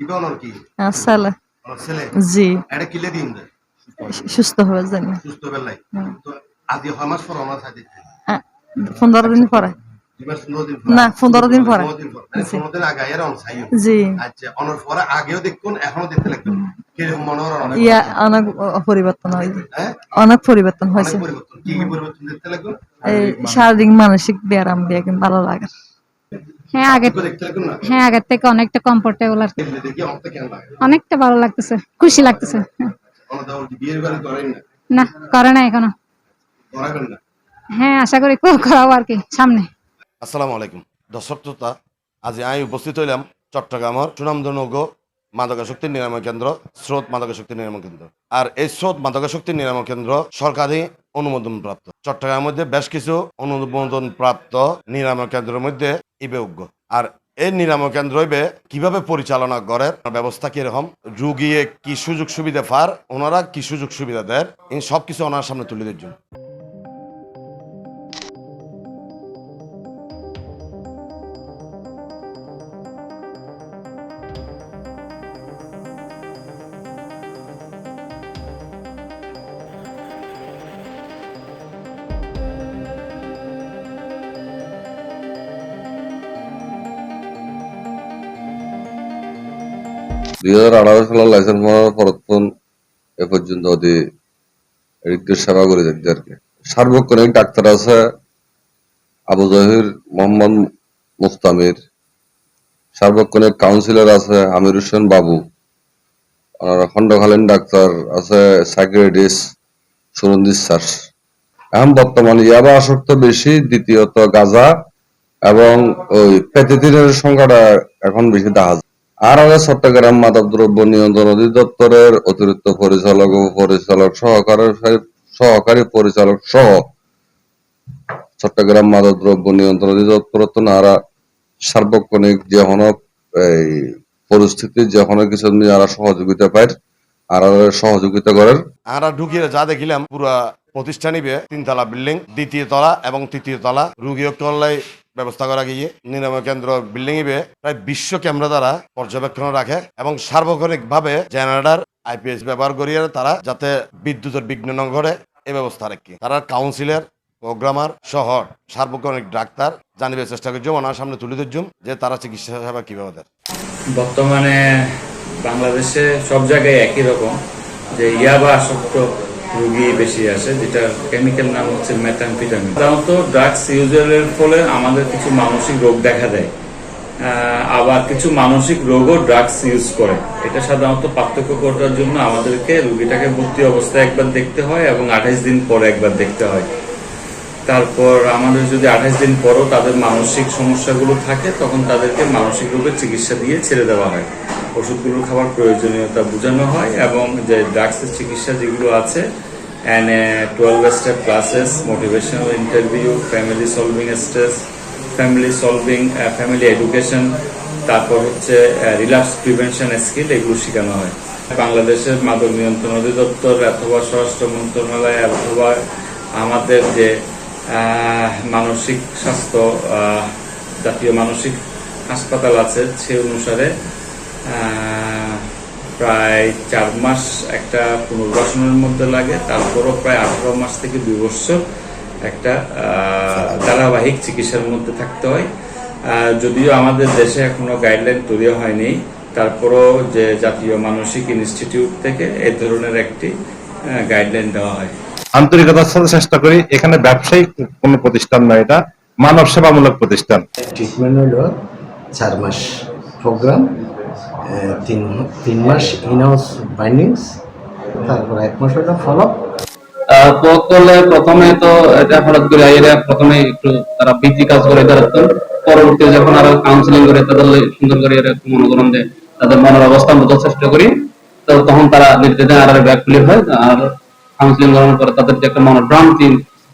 এটা কি? ছেলে? জি। এটা কিলে দিন সুস্থ সুস্থ। তো পর দিন পরে। না, পনেরো দিন পরে। মানে জি। পনেরো দিন আগে এর অন চাইও জি। আচ্ছা অনর পরে আগেও দেখুন এখনও দেখতে লাগবে। কীরকম মনে হয় অনেক ইয়া অনেক পরিবর্তন হয়েছে হ্যাঁ? অনেক পরিবর্তন হয়েছে। পরিবর্তন। পরিবর্তন শারীরিক মানসিক ব্যায়াম দিয়ে কিন্তু ভালো লাগে। হ্যাঁ হ্যাঁ আগের থেকে অনেকটা কমফোর্টেবল আর অনেকটা ভালো লাগতেছে খুশি লাগতেছে। হ্যাঁ। না? না করে না এখনও। হ্যাঁ আশা করি করাবো আর কি সামনে। আসসালামু আলাইকুম। দর্শক শ্রোতা আজ আমি উপস্থিত হইলাম চট্টগ্রামের মাদকাশক্তি নিরাময় কেন্দ্র স্রোত মাদকাশক্তি নিরাময় কেন্দ্র। আর এই স্রোত মাদকাশক্তি নিরাময় কেন্দ্র সরকারি অনুমোদন প্রাপ্ত চট্টগ্রামের মধ্যে বেশ কিছু অনুমোদন প্রাপ্ত নিরাময় কেন্দ্রের মধ্যে ইবেউজ্ঞ আর এই নিরাময় কেন্দ্র হইবে কীভাবে পরিচালনা করে ব্যবস্থা কীরকম? রুগী কি সুযোগ সুবিধা ফার ওনারা কি সুযোগ সুবিধা দেয় সবকিছু সব কিছু ওনার সামনে তুলে দিচ্ছেন দুই হাজার আঠারো লাইসেন্স মারার পরতন এ পর্যন্ত অতি রিক্তের সেবা করে যাচ্ছে আর কি। সার্বক্ষণিক ডাক্তার আছে আবু জহির মোহাম্মদ মুস্তামির, সার্বক্ষণিক কাউন্সিলর আছে আমির হোসেন বাবু আর খণ্ডকালীন ডাক্তার আছে সাইকিয়াট্রিস্ট সুরন বিশ্বাস এখন বর্তমানে ইয়াবা আসক্ত বেশি, দ্বিতীয়ত গাজা এবং ওই পেতিদিনের সংখ্যাটা এখন বেশি দেখা আগে চট্টগ্রাম মাদকদ্রব্য নিয়ন্ত্রণ অধিদপ্তরের অতিরিক্ত পরিচালক ও পরিচালক সহকারী পরিচালক সহ চট্টগ্রাম মাদকদ্রব্য নিয়ন্ত্রণ অধিদপ্তর তো নারা সার্বক্ষণিক যে এই পরিস্থিতি যে কোনো কিছু নিয়ে আরা সহযোগিতা পায়, আর সহযোগিতা করেন আমরা ঢুকিয়ে যা দেখিলাম, পুরা প্রতিষ্ঠান নিবে তিনতলা বিল্ডিং, দ্বিতীয় তলা এবং তৃতীয় তলা। রুগী কল্যাণ ব্যবস্থা করা গিয়ে নিরাময় কেন্দ্র বিল্ডিং ইবে প্রায় বিশ্ব ক্যামেরা দ্বারা পর্যবেক্ষণ রাখে এবং সার্বক্ষণিক ভাবে জেনারেটর আইপিএস ব্যবহার করিয়ে তারা যাতে বিদ্যুতের বিঘ্ন ন ঘটে, এ ব্যবস্থা রাখি। তারা কাউন্সিলর প্রোগ্রামার সহ সার্বক্ষণিক ডাক্তার জানিবে চেষ্টা করছি, ওনার সামনে তুলে ধরছুম যে তারা চিকিৎসা সেবা কীভাবে দেয়। বর্তমানে বাংলাদেশে সব জায়গায় একই রকম, যে ইয়াবা আসক্ত রোগী বেশি আসে, যেটা কেমিক্যাল নাম হচ্ছে মেথামফিটামিন সাধারণত ড্রাগস ইউজের ফলে আমাদের কিছু মানসিক রোগ দেখা দেয়। আবার কিছু মানসিক রোগও ড্রাগস ইউজ করে। এটা সাধারণত পার্থক্য করার জন্য আমাদেরকে রুগীটাকে ভর্তি অবস্থায় একবার দেখতে হয় এবং আঠাইশ দিন পরে একবার দেখতে হয়। তারপর আমাদের যদি আঠাশ দিন পরও তাদের মানসিক সমস্যাগুলো থাকে, তখন তাদেরকে মানসিক রোগের চিকিৎসা দিয়ে ছেড়ে দেওয়া হয়। ওষুধগুলো খাবার প্রয়োজনীয়তা বোঝানো হয় এবং যে ড্রাগসের চিকিৎসা যেগুলো আছে and twelve step classes motivational interview family solving stress family solving family education তারপর হচ্ছে রিল্যাক্স প্রিভেনশন স্কিল এগুলো শেখানো হয়। বাংলাদেশের মাদক নিয়ন্ত্রণ অধিদপ্তর অথবা স্বরাষ্ট্র মন্ত্রণালয় অথবা আমাদের যে মানসিক স্বাস্থ্য জাতীয় মানসিক হাসপাতাল আছে, সে অনুসারে প্রায় চার মাস একটা পুনর্বাসনের মধ্যে লাগে তারপরও প্রায় আঠারো মাস থেকে দুই বছর একটা আহ, ধারাবাহিক চিকিৎসার মধ্যে থাকতে হয়। আহ, যদিও আমাদের দেশে এখনও গাইডলাইন তৈরি হয়নি তারপরও যে জাতীয় মানসিক ইনস্টিটিউট থেকে এই ধরনের একটি গাইডলাইন দেওয়া হয়। আন্তরিকতার সাথে চেষ্টা করি এখানে ব্যবসায়িক কোনো প্রতিষ্ঠান নয় এটা মানব সেবামূলক প্রতিষ্ঠান। ট্রিটমেন্ট হলো চার মাস প্রোগ্রাম তিন তিন মাস ইন হাউস বাইন্ডিংস তারপর এক মাস হলো ফলো করলে প্রথমে তো এটা হঠাৎ করে এরা প্রথমে একটু তারা বৃদ্ধি কাজ করে পরবর্তীতে যখন আরও কাউন্সিলিং করে তাদের সুন্দর করে এরা একটু করেন তাদের মনের অবস্থান বোঝার চেষ্টা করি তো তখন তারা নির্দেশে আর ব্যাগ ক্লিয়ার হয় আর কাউন্সিলিং করানোর পরে তাদের যে একটা মনের ভ্রান্তি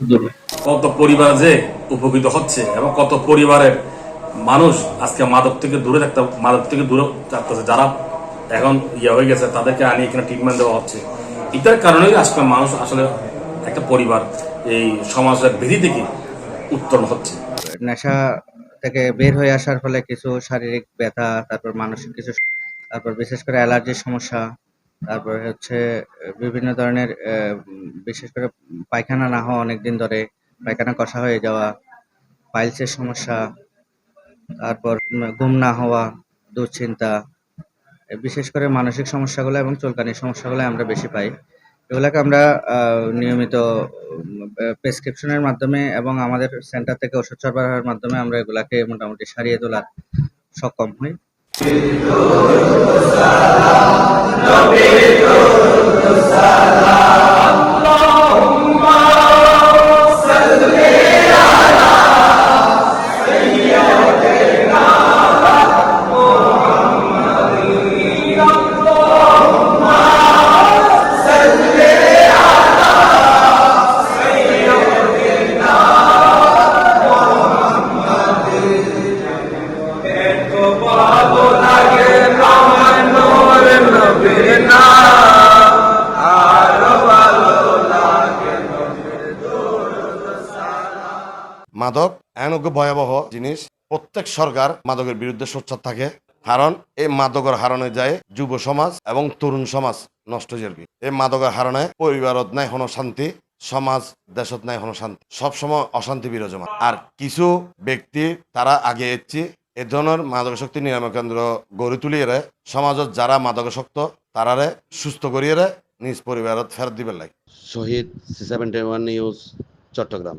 দূর হয়। কত পরিবার যে উপকৃত হচ্ছে এবং কত পরিবারের মানুষ আজকে মাদক থেকে দূরে থাকতে মাদক থেকে দূরে থাকতেছে। যারা এখন ইয়ে হয়ে গেছে, তাদেরকে আনি এখানে ট্রিটমেন্ট দেওয়া হচ্ছে। এটার কারণেই আজকে মানুষ আসলে একটা পরিবার, এই সমাজের ভীতি থেকে উত্তরণ হচ্ছে। নেশা থেকে বের হয়ে আসার ফলে কিছু শারীরিক ব্যথা, তারপর মানসিক কিছু তারপর বিশেষ করে অ্যালার্জির সমস্যা, তারপর হচ্ছে বিভিন্ন ধরনের বিশেষ করে পায়খানা না হওয়া অনেকদিন ধরে, পায়খানা কষা হয়ে যাওয়া, পাইলসের সমস্যা তারপর গুম না হওয়া, দুশ্চিন্তা বিশেষ করে মানসিক সমস্যাগুলো এবং চুলকানির সমস্যাগুলো আমরা বেশি পাই। এগুলোকে আমরা নিয়মিত প্রেসক্রিপশনের মাধ্যমে এবং আমাদের সেন্টার থেকে ওষুধ সরবরাহের মাধ্যমে আমরা এগুলাকে মোটামুটি সারিয়ে তোলার সক্ষম হই। মাদক এনজ্ঞ ভয়াবহ জিনিস। প্রত্যেক সরকার মাদকের বিরুদ্ধে সোচ্চার থাকে। কারণ এই মাদকের হারণে যায় যুব সমাজ এবং তরুণ সমাজ নষ্ট যাবি। এই মাদকের হারণে পরিবারত নাই কোনো শান্তি, সমাজ, দেশত নাই কোনো শান্তি। সবসময় অশান্তি বিরাজমান। আর কিছু ব্যক্তি তারা আগে এসছি এ ধরনের মাদকাসক্তি নিরাময় কেন্দ্র গড়ে তুলিয়ে সমাজত যারা মাদকাসক্ত তারারে সুস্থ করিয়ে নিজ পরিবারত ফেরত দিবে লাগে। Shahid C seventy one news, Chattogram.